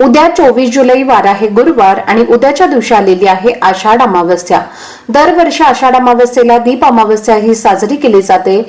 उद्या चोवीस जुलै वार आहे गुरुवार आणि उद्याच्या दिवशी आलेली आहे आषाढ अमावस्या. दरवर्षी आषाढ अमावस्येला दीप अमावस्या ही साजरी केली जाते.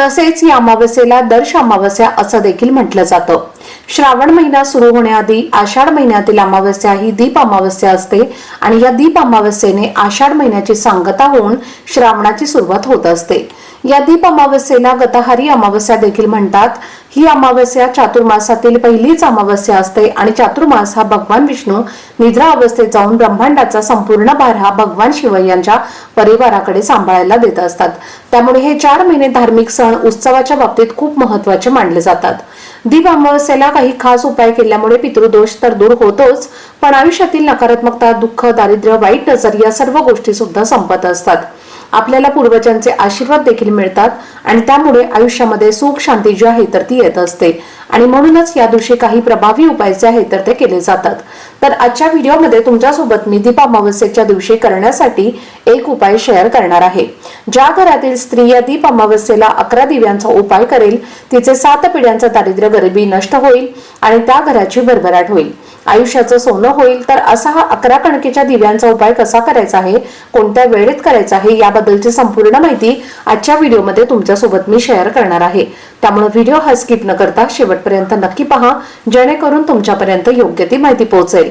तसेच या अमावस्येला दर्श अमावस्या असं देखील म्हटलं जातं. श्रावण महिना सुरू होण्याआधी आषाढ महिन्यातील अमावस्या ही दीप अमावस्या असते आणि या दीप अमावस्येने आषाढ महिन्याची सांगता होऊन श्रावणाची सुरुवात होत असते. या दीप अमावस्येला गतहारी अमावस्या देखील म्हणतात. ही अमावस्या चातुर्मासातील पहिलीच अमावस्या असते आणि चातुर्मास हा भगवान विष्णू निद्रा अवस्थेत जाऊन ब्रह्मांडाचा संपूर्ण भार हा भगवान शिव यांच्या परिवाराकडे सांभाळायला देत असतात. त्यामुळे हे चार महिने धार्मिक सण उत्सवाच्या बाबतीत खूप महत्त्वाचे मानले जातात. दीप अमावस्येला काही खास उपाय केल्यामुळे पितृदोष तर दूर होतोच पण आयुष्यातील नकारात्मकता दुःख दारिद्र्य वाईट नजर या सर्व गोष्टी सुद्धा संपत असतात. आपल्याला पूर्वजांचे आशीर्वाद देखील मिळतात आणि त्यामुळे आयुष्यामध्ये सुख शांती जी आहे तर ती येत असते. आणि म्हणूनच या दिवशी काही प्रभावी उपाय जे आहेत तर ते केले जातात. तर आजच्या व्हिडिओमध्ये तुमच्यासोबत मी दीप अमावस्येच्या दिवशी करण्यासाठी एक उपाय शेअर करणार आहे. ज्या घरातील स्त्री या दीप अमावस्येला अकरा दिव्यांचा उपाय करेल तिचे सात पिढ्यांचा दारिद्र्य गरिबी नष्ट होईल आणि त्या घराची भरभराट होईल. आयुष्याचं सोनं होईल तर असा हा अकरा कणकेच्या दिव्यांचा उपाय कसा करायचा आहे कोणत्या वेळेत करायचा आहे याबद्दलची संपूर्ण माहिती आजच्या व्हिडिओमध्ये तुमच्यासोबत मी शेअर करणार आहे. त्यामुळे व्हिडिओ हा स्किप न करता शेवटपर्यंत नक्की पहा जेणेकरून तुमच्यापर्यंत योग्य ती माहिती पोहोचेल.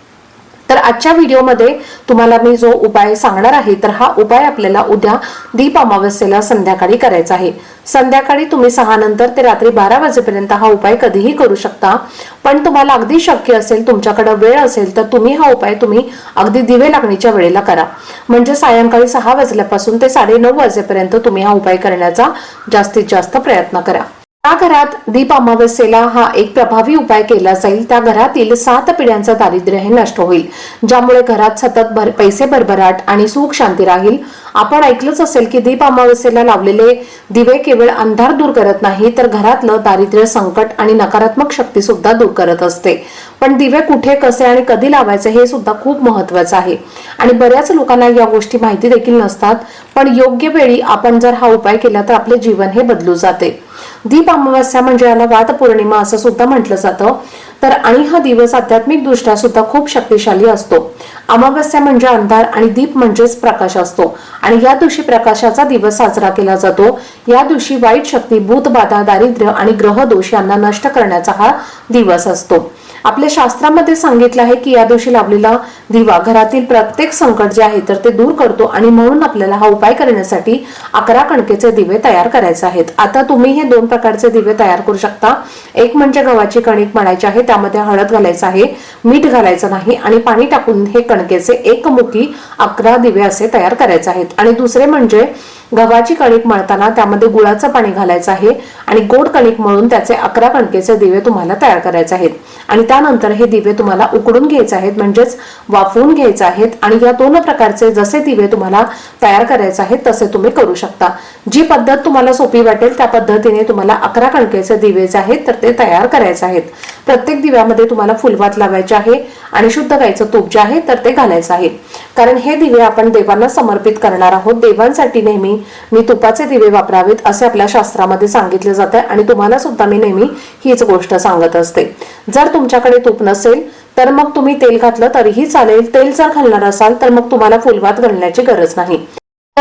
तर आजच्या व्हिडिओमध्ये तुम्हाला मी जो उपाय सांगणार आहे तर हा उपाय आपल्याला उद्या दीप अमावस्येला संध्याकाळी करायचा आहे. संध्याकाळी तुम्ही सहा नंतर ते रात्री बारा वाजेपर्यंत हा उपाय कधीही करू शकता. पण तुम्हाला अगदी शक्य असेल तुमच्याकडे वेळ असेल तर तुम्ही हा उपाय तुम्ही अगदी दिवे लागणीच्या वेळेला करा. म्हणजे सायंकाळी सहा वाजल्यापासून ते साडेनऊ वाजेपर्यंत तुम्ही हा उपाय करण्याचा जास्तीत जास्त प्रयत्न करा. त्या घरात दीप अमावस्येला हा एक प्रभावी उपाय केला जाईल. त्या घरातील सात पिढ्यांचं दारिद्र्य हे नष्ट होईल ज्यामुळे घरात सतत भर पैसे भरभराट आणि सुख शांती राहील. आपण ऐकलंच असेल की दीप अमावस्येला लावलेले दिवे केवळ अंधार दूर करत नाही तर घरातलं दारिद्र्य संकट आणि नकारात्मक शक्ती सुद्धा दूर करत असते. पण दिवे कुठे कसे आणि कधी लावायचे हे सुद्धा खूप महत्वाचं आहे. आणि बऱ्याच लोकांना या गोष्टी माहिती देखील नसतात पण योग्य वेळी आपण जर हा उपाय केला तर आपले जीवन हे बदलू जाते. दीप अमावस्या म्हणजे याला वात पौर्णिमा असं सुद्धा म्हटलं जातं. तर आणि हा दिवस आध्यात्मिक दृष्ट्या सुद्धा खूप शक्तिशाली असतो. अमावस्या म्हणजे अंधार आणि दीप म्हणजेच प्रकाश असतो. आणि या दिवशी प्रकाशाचा दिवस साजरा केला जातो. या दिवशी वाईट शक्ती भूतबाधा दारिद्र्य आणि ग्रहदोष यांना नष्ट करण्याचा हा दिवस असतो. आपल्या शास्त्रामध्ये सांगितलं आहे की या दिवशी लावलेला दिवा घरातील प्रत्येक संकट जे आहे तर ते दूर करतो आणि म्हणून आपल्याला हा उपाय करण्यासाठी अकरा कणकेचे दिवे तयार करायचे आहेत. आता तुम्ही हे दोन प्रकारचे दिवे तयार करू शकता. एक म्हणजे गव्हाची कणिक म्हणायची आहे त्यामध्ये हळद घालायचं आहे मीठ घालायचं नाही आणि पाणी टाकून हे कणकेचे एकमुखी अकरा दिवे असे तयार करायचे आहेत. आणि दुसरे म्हणजे गव्हाची कणिक मळताना त्यामध्ये गुळाचं पाणी घालायचं आहे आणि गोड कणिक मळून त्याचे अकरा कणकेचे दिवे तुम्हाला तयार करायचे आहेत. आणि त्यानंतर हे दिवे तुम्हाला उकडून घ्यायचे आहेत म्हणजेच वाफवून घ्यायचे आहेत आणि या दोन प्रकारचे जसे दिवे तुम्हाला तयार करायचे आहेत तसे तुम्ही करू शकता. जी पद्धत तुम्हाला सोपी वाटेल त्या पद्धतीने तुम्हाला अकरा कणकेचे दिवे जे आहेत तर ते तयार करायचे आहेत. प्रत्येक दिव्यामध्ये तुम्हाला फुलवात लावायचे आहे आणि शुद्ध गायचं तूप जे आहे तर ते घालायचं आहे. कारण हे दिवे आपण देवांना समर्पित करणार आहोत. देवांसाठी नेहमी मी तुपाचे दिवे वापरावेत असे आपल्या शास्त्रामध्ये सांगितले जाते आणि तुम्हाला सुद्धा मी नेहमी हीच गोष्ट सांगत असते. जर तुमच्याकडे तूप नसेल तर मग तुम्ही तेल घातलं तरीही चालेल. तेल जर घालणार असाल तर मग तुम्हाला फुलवात घालण्याची गरज नाही.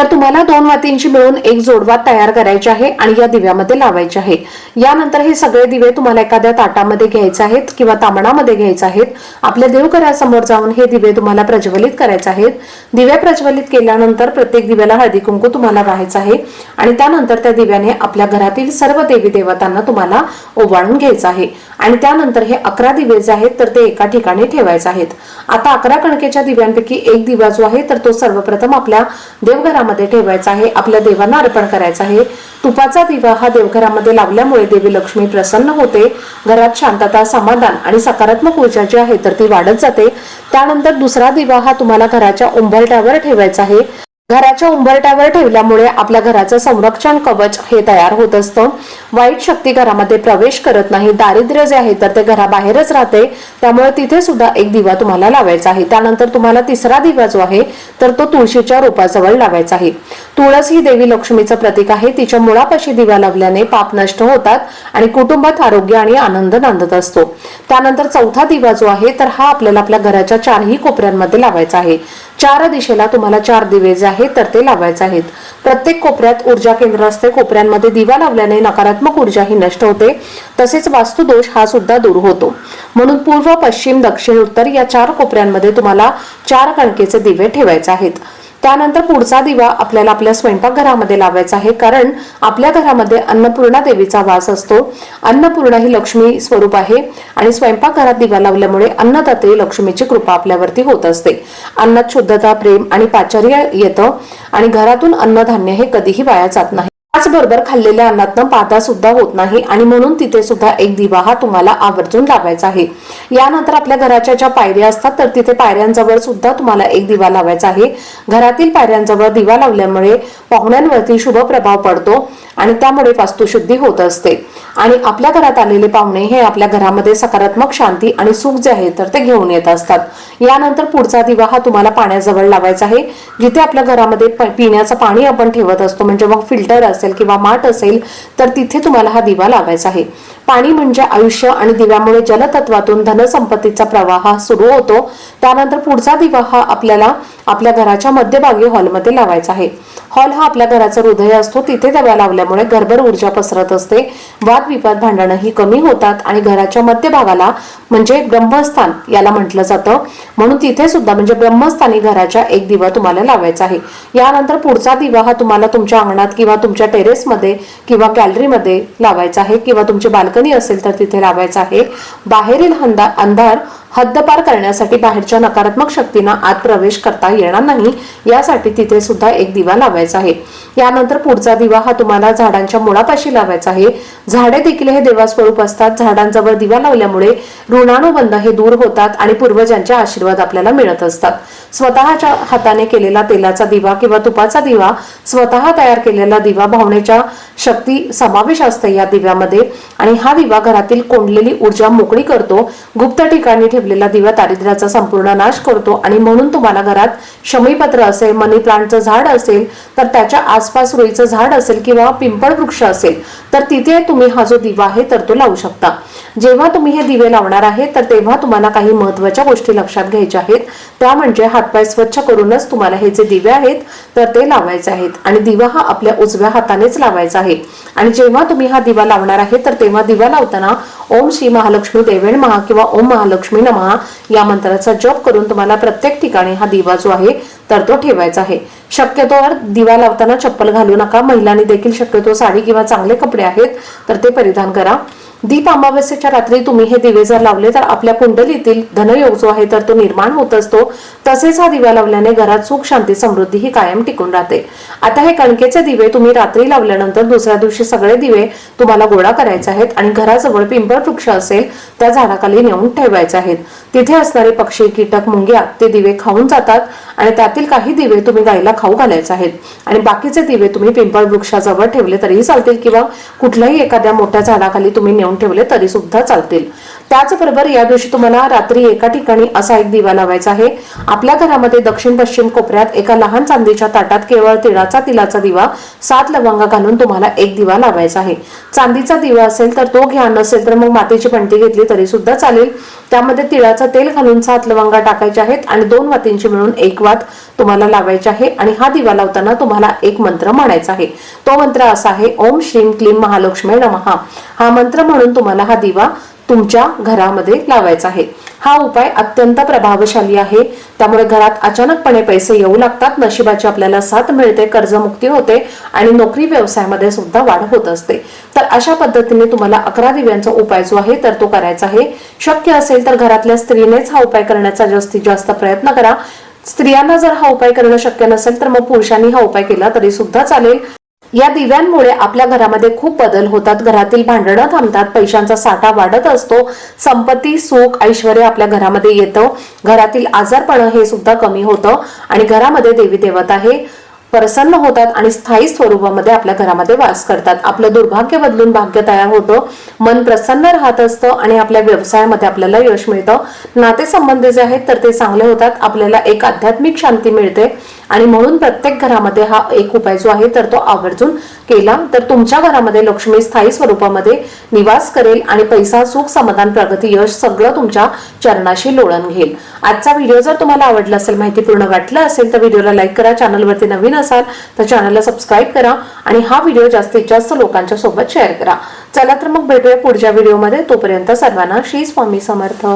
तर तुम्हाला दोन वातींची मिळून एक जोडवात तयार करायची आहे आणि या दिव्यामध्ये लावायचे आहे. यानंतर हे सगळे दिवे तुम्हाला एखाद्या ताटामध्ये घ्यायचे आहेत किंवा तांबणामध्ये घ्यायचे आहेत. आपल्या देवघरासमोर जाऊन हे दिवे तुम्हाला प्रज्वलित करायचे आहेत. दिवे प्रज्वलित केल्यानंतर प्रत्येक दिव्याला हळदी कुंकू तुम्हाला व्हायचं आहे आणि त्यानंतर त्या दिव्याने आपल्या घरातील सर्व देवी देवतांना तुम्हाला ओवाळून घ्यायचं आहे. आणि त्यानंतर हे अकरा दिवे जे आहेत तर ते एका ठिकाणी ठेवायचे आहेत. आता अकरा कणकेच्या दिव्यांपैकी एक दिवा जो आहे तर तो सर्वप्रथम आपल्या देवघरामध्ये ठेवायचा आहे. आपल्या देवांना अर्पण करायचा आहे. तुपाचा दिवा हा देवघरामध्ये लावल्यामुळे देवी लक्ष्मी प्रसन्न होते. घरात शांतता समाधान आणि सकारात्मक ऊर्जा जी आहे तर ती वाढत जाते. त्यानंतर दुसरा दिवा हा तुम्हाला घराच्या उंबरठ्यावर ठेवायचा आहे. घराच्या उंबरट्यावर ठेवल्यामुळे आपल्या घराचं संरक्षण कवच हे तयार होत असतं. वाईट शक्ती घरामध्ये प्रवेश करत नाही. दारिद्र्य जे आहे तर ते घराबाहेरच राहते. त्यामुळे तिथे सुद्धा एक दिवा तुम्हाला लावायचा आहे. त्यानंतर तुम्हाला तिसरा दिवा जो आहे तर तो तुळशीच्या रोपाजवळ लावायचा आहे. तुळस ही देवी लक्ष्मीचं प्रतीक आहे. तिच्या मुळापाशी दिवा लावल्याने पाप नष्ट होतात आणि कुटुंबात आरोग्य आणि आनंद नांदत असतो. त्यानंतर चौथा दिवा जो आहे तर हा आपल्याला आपल्या घराच्या चारही कोपऱ्यांमध्ये लावायचा आहे. चार दिशेला तुम्हाला चार दिवे जे आहेत तर ते लावायचे आहेत. प्रत्येक कोपऱ्यात ऊर्जा केंद्र असते. कोपऱ्यांमध्ये दिवा लावल्याने नकारात्मक ऊर्जा ही नष्ट होते. तसेच वास्तुदोष हा सुद्धा दूर होतो. म्हणून पूर्व पश्चिम दक्षिण उत्तर या चार कोपऱ्यांमध्ये तुम्हाला चार कणकेचे दिवे ठेवायचे आहेत. त्यानंतर पुढचा दिवा आपल्याला आपल्या स्वयंपाकघरामध्ये लावायचा आहे कारण आपल्या घरामध्ये अन्नपूर्णा देवीचा वास असतो. अन्नपूर्णा ही लक्ष्मी स्वरूप आहे आणि स्वयंपाकघरात दिवा लावल्यामुळे अन्नदात्री लक्ष्मीची कृपा आपल्यावरती होत असते. अन्नात शुद्धता प्रेम आणि पाचर्य येतं आणि घरातून अन्नधान्य हे कधीही वाया जात नाही. त्याचबरोबर खाल्लेल्या अन्नातनं पाता सुद्धा होत नाही आणि म्हणून तिथे सुद्धा एक दिवा हा तुम्हाला आवर्जून लावायचा आहे. यानंतर आपल्या घराच्या ज्या पायऱ्या असतात तर तिथे पायऱ्यांजवळ सुद्धा तुम्हाला एक दिवा लावायचा आहे. घरातील पायऱ्यांजवळ दिवा लावल्यामुळे पाहुण्यांवरती शुभ प्रभाव पडतो आणि त्यामुळे वास्तुशुद्धी होत असते. आणि आपल्या घरात आलेले पाहुणे हे आपल्या घरामध्ये सकारात्मक शांती आणि सुख जे आहे तर ते घेऊन येत असतात. यानंतर पुढचा दिवा हा तुम्हाला पाण्याजवळ लावायचा आहे जिथे आपल्या घरामध्ये प- पिण्याचं पाणी आपण ठेवत असतो म्हणजे मग फिल्टर असतो. असेल किंवा माठ असेल तर तिथे तुम्हाला हा दिवा लावायचा आहे. पाणी म्हणजे आयुष्य आणि दिव्यामुळे जलतत्वातून धनसंपत्तीचा प्रवाह सुरू होतो. त्यानंतर पुढचा दिवा हा आपल्याला आपल्या घराच्या मध्यभागी हॉलमध्ये लावायचा आहे. हॉल हा आपल्या घराचा हृदय असतो. तिथे दिवा लावल्यामुळे घरभर ऊर्जा पसरत असते. वादविवाद भांडणं ही कमी होतात आणि घराच्या मध्यभागाला म्हणजे ब्रह्मस्थान याला म्हटलं जातं. म्हणून तिथे सुद्धा म्हणजे ब्रह्मस्थानी घराच्या एक दिवा तुम्हाला लावायचा आहे. यानंतर पुढचा दिवा हा तुम्हाला तुमच्या अंगणात किंवा तुमच्या टेरेसमध्ये किंवा गॅलरीमध्ये लावायचा आहे किंवा तुमची बाल्कनी असेल तर तिथे लावायचा आहे. बाहेरील अंधार हद्दपार करण्यासाठी बाहेरच्या नकारात्मक शक्तींना आत प्रवेश करता येणार नाही यासाठी तिथे सुद्धा एक दिवा लावायचा आहे. यानंतर पुढचा दिवा हा तुम्हाला झाडांच्या मुळापाशी लावायचा आहे. झाडे देखील हे देवास्वरूप असतात. झाडांजवळ दिवा लावल्यामुळे ऋणानुबंध हे दूर होतात आणि पूर्वजांचे आशीर्वाद आपल्याला मिळत असतात. स्वतःच्या हाताने केलेला तेलाचा दिवा किंवा तुपाचा दिवा स्वतः तयार केलेला दिवा भावनेच्या शक्ती समावेश असते या दिव्यामध्ये. आणि हा दिवा घरातील कोंडलेली ऊर्जा मोकळी करतो. गुप्त ठिकाणी ठेवलेला दिवा दारिद्र्याचा संपूर्ण नाश करतो आणि म्हणून तुम्हाला घरात शमीपत्र असेल मनी प्लांटचं झाड असेल तर त्याच्या आसपास रुईचं झाड असेल किंवा पिंपळ वृक्ष असेल तर तिथे तुम्ही हा जो दिवा आहे तर तो लावू शकता. जेव्हा तुम्ही हे दिवे लावणार आहे तर तेव्हा तुम्हाला काही महत्त्वाच्या गोष्टी लक्षात घ्यायच्या आहेत. त्या म्हणजे हातपाय स्वच्छ करूनच तुम्हाला हे जे दिवे आहेत तर ते लावायचे आहेत. आणि दिवा हा आपल्या उजव्या हातानेच लावायचा आहे. आणि जेव्हा तुम्ही हा दिवा लावणार आहे तर तेव्हा दिवा लावताना ओम श्री महालक्ष्मी देवेण महा किंवा ओम महालक्ष्मी नमहा या मंत्राचा जप करून तुम्हाला प्रत्येक ठिकाणी हा दिवा जो आहे तर तो ठेवायचा आहे. शक्यतो दिवा लावताना चप्पल घालू नका. महिलांनी देखील शक्यतो साडी किंवा चांगले कपडे आहेत तर ते परिधान करा. दीप अमावस्येच्या रात्री तुम्ही हे दिवे जर लावले तर आपल्या कुंडलीतील धनयोग जो आहे तर तो निर्माण होत असतो. तसेच हा दिवा लावल्याने घरात सुख शांती समृद्धी ही कायम टिकून राहते. आता हे कणकेचे दिवे तुम्ही रात्री लावल्यानंतर दुसऱ्या दिवशी सगळे दिवे तुम्हाला गोळा करायचे आहेत आणि घराजवळ पिंपळ वृक्ष असेल त्या झाडाखाली नेऊन ठेवायचे आहेत. तिथे असणारे पक्षी कीटक मुंग्या ते दिवे खाऊन जातात आणि त्यातील काही दिवे तुम्ही गायीला खाऊ घालायचे आहेत. आणि बाकीचे दिवे तुम्ही पिंपळ वृक्षाजवळ ठेवले तरीही चालतील किंवा कुठल्याही एखाद्या मोठ्या झाडाखाली तुम्ही नेऊन ठेवले तरी सुद्धा चालतील. त्याचबरोबर या दिवशी तुम्हाला रात्री एका ठिकाणी असा एक दिवा लावायचा आहे. आपल्या घरामध्ये दक्षिण पश्चिम कोपऱ्यात एका लहान चांदीच्या ताटात केवळ तिळाचा तिलाचा दिवा सात लवंगा घालून तुम्हाला एक दिवा लावायचा आहे. चांदीचा दिवा असेल तर तो घ्या नसेल तर मग मातीची पणती घेतली तरी सुद्धा चालेल. त्यामध्ये तिळाचं तेल घालून सात लवंगा टाकायच्या आहेत आणि दोन वातींची मिळून एक वात तुम्हाला लावायची आहे आणि हा दिवा लावताना तुम्हाला एक मंत्र म्हणायचा आहे. तो मंत्र असा आहे ओम श्रीम क्लीम महालक्ष्मी नमहा हा मंत्र म्हणून तुम्हाला हा दिवा तुमच्या घरामध्ये लावायचा आहे. हा उपाय अत्यंत प्रभावशाली आहे. त्यामुळे घरात अचानकपणे पैसे येऊ लागतात. नशिबाची आपल्याला साथ मिळते कर्जमुक्ती होते आणि नोकरी व्यवसायामध्ये सुद्धा वाढ होत असते. तर अशा पद्धतीने तुम्हाला अकरा दिव्यांचा उपाय जो आहे तर तो करायचा आहे. शक्य असेल तर घरातल्या स्त्रीनेच हा उपाय करण्याचा जास्तीत जास्त प्रयत्न करा. स्त्रियांना जर हा उपाय करणं शक्य नसेल तर मग पुरुषांनी हा उपाय केला तरी सुद्धा चालेल. या दिव्यांमुळे आपल्या घरामध्ये खूप बदल होतात. घरातील भांडणं थांबतात. पैशांचा साठा वाढत असतो. संपत्ती सुख ऐश्वर आपल्या घरामध्ये येतं. घरातील आजारपण हे सुद्धा कमी होतं. आणि घरामध्ये देवी देवता हे प्रसन्न होतात आणि स्थायी स्वरूपामध्ये आपल्या घरामध्ये वास करतात. आपलं दुर्भाग्य बदलून भाग्य तयार होतं. मन प्रसन्न राहत असतं आणि आपल्या व्यवसायामध्ये आपल्याला यश मिळतं. नातेसंबंध जे आहेत तर ते चांगले होतात. आपल्याला एक आध्यात्मिक शांती मिळते. आणि म्हणून प्रत्येक घरामध्ये हा एक उपाय जो आहे तर तो आवर्जून केला तर तुमच्या घरामध्ये लक्ष्मी स्थायी स्वरूपामध्ये निवास करेल आणि पैसा सुख समाधान प्रगती यश सगळं तुमच्या चरणाशी लोळण घेईल. आजचा व्हिडिओ जर तुम्हाला आवडला असेल माहितीपूर्ण वाटलं असेल तर व्हिडिओला लाईक करा चॅनलवरती नवीन असाल तर चॅनलला सबस्क्राईब करा आणि हा व्हिडिओ जास्तीत जास्त लोकांच्या सोबत शेअर करा. चला तर मग भेटूया पुढच्या व्हिडिओमध्ये तोपर्यंत सर्वांना श्री स्वामी समर्थ.